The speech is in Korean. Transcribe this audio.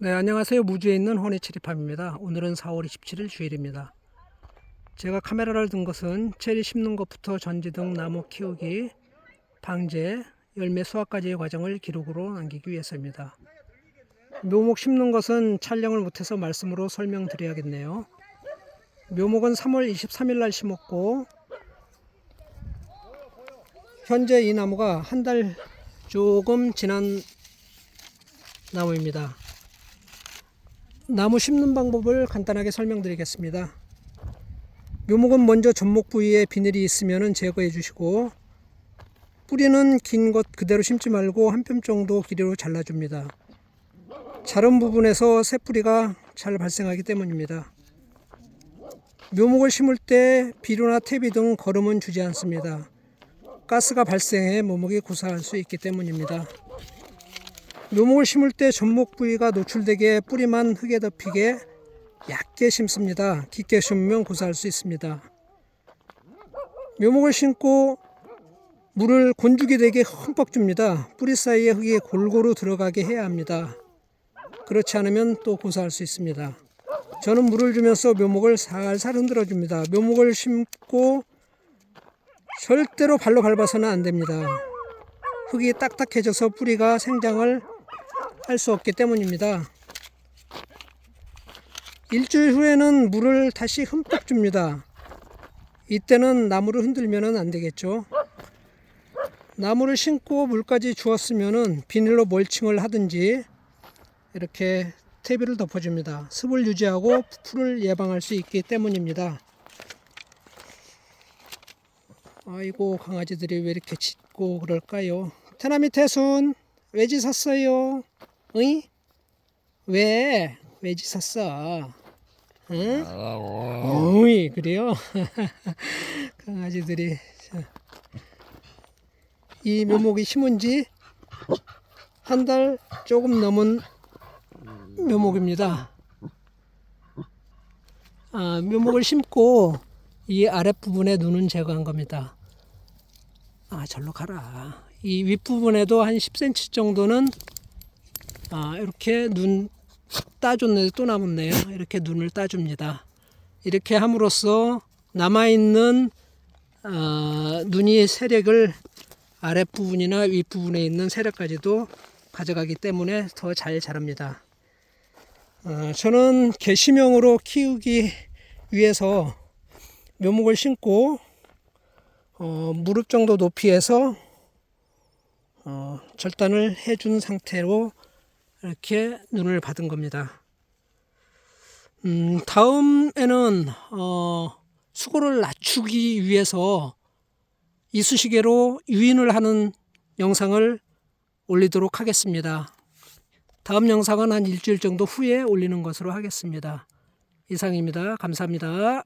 네, 안녕하세요. 무주에 있는 혼이치리팜입니다. 오늘은 4월 27일 주일입니다. 제가 카메라를 든 것은 체리 심는 것부터 전지 등 나무 키우기, 방제, 열매 수확까지의 과정을 기록으로 남기기 위해서입니다. 묘목 심는 것은 촬영을 못해서 말씀으로 설명드려야겠네요. 묘목은 3월 23일 날 심었고 현재 이 나무가 한 달 조금 지난 나무입니다. 나무 심는 방법을 간단하게 설명드리겠습니다. 묘목은 먼저 전목 부위에 비늘이 있으면 제거해 주시고 뿌리는 긴 것 그대로 심지 말고 한 뼘 정도 길이로 잘라줍니다. 자른 부분에서 새 뿌리가 잘 발생하기 때문입니다. 묘목을 심을 때 비료나 퇴비 등 거름은 주지 않습니다. 가스가 발생해 묘목이 고사할 수 있기 때문입니다. 묘목을 심을 때 전목 부위가 노출되게 뿌리만 흙에 덮이게 얇게 심습니다. 깊게 심으면 고사할 수 있습니다. 묘목을 심고 물을 곤죽이 되게 흠뻑 줍니다. 뿌리 사이에 흙이 골고루 들어가게 해야 합니다. 그렇지 않으면 또 고사할 수 있습니다. 저는 물을 주면서 묘목을 살살 흔들어 줍니다. 묘목을 심고 절대로 발로 밟아서는 안 됩니다. 흙이 딱딱해져서 뿌리가 생장을 할 수 없기 때문입니다. 일주일 후에는 물을 다시 흠뻑 줍니다. 이때는 나무를 흔들면 안 되겠죠. 나무를 심고 물까지 주었으면 비닐로 멀칭을 하든지 이렇게 퇴비를 덮어줍니다. 습을 유지하고 풀을 예방할 수 있기 때문입니다. 아이고 강아지들이 왜 이렇게 짖고 그럴까요? 테나미 태순 왜 짖었어요? 어이? 왜? 왜 짖었어? 응? 어이 그래요? 강아지들이 자. 이 묘목이 심은 지 한 달 조금 넘은 묘목입니다. 아, 묘목을 심고 이 아랫부분에 눈은 제거한 겁니다. 아, 절로 가라. 이 윗부분에도 한 10cm 정도는 아, 이렇게 눈 따줬는데 또 남았네요. 이렇게 눈을 따줍니다. 이렇게 함으로써 남아있는 어, 눈이 세력을 아랫부분이나 윗부분에 있는 세력까지도 가져가기 때문에 더 잘 자랍니다. 어, 저는 개시명으로 키우기 위해서 묘목을 심고 어, 무릎 정도 높이에서 어, 절단을 해준 상태로 이렇게 눈을 받은 겁니다. 음, 다음에는 어, 수고를 낮추기 위해서 이쑤시개로 유인을 하는 영상을 올리도록 하겠습니다. 다음 영상은 한 일주일 정도 후에 올리는 것으로 하겠습니다. 이상입니다. 감사합니다.